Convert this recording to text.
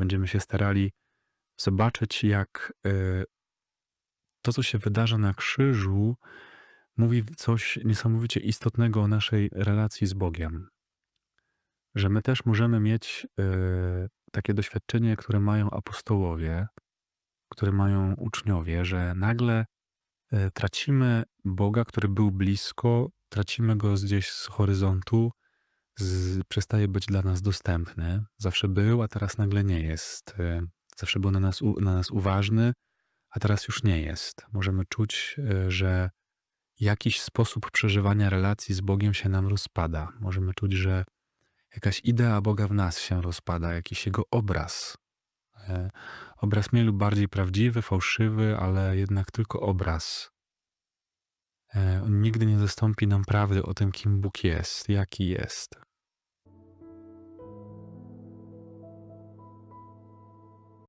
Będziemy się starali zobaczyć, jak e, to, co się wydarza na krzyżu, mówi coś niesamowicie istotnego o naszej relacji z Bogiem. Że my też możemy mieć e, takie doświadczenie, które mają apostołowie, które mają uczniowie, że nagle e, tracimy Boga, który był blisko, tracimy go gdzieś z horyzontu, z, przestaje być dla nas dostępny. Zawsze był, a teraz nagle nie jest. E, Zawsze był na nas, u, na nas uważny, a teraz już nie jest. Możemy czuć, e, że jakiś sposób przeżywania relacji z Bogiem się nam rozpada. Możemy czuć, że jakaś idea Boga w nas się rozpada, jakiś jego obraz. E, Obraz mniej lub bardziej prawdziwy, fałszywy, ale jednak tylko obraz. E, On nigdy nie zastąpi nam prawdy o tym, kim Bóg jest, jaki jest.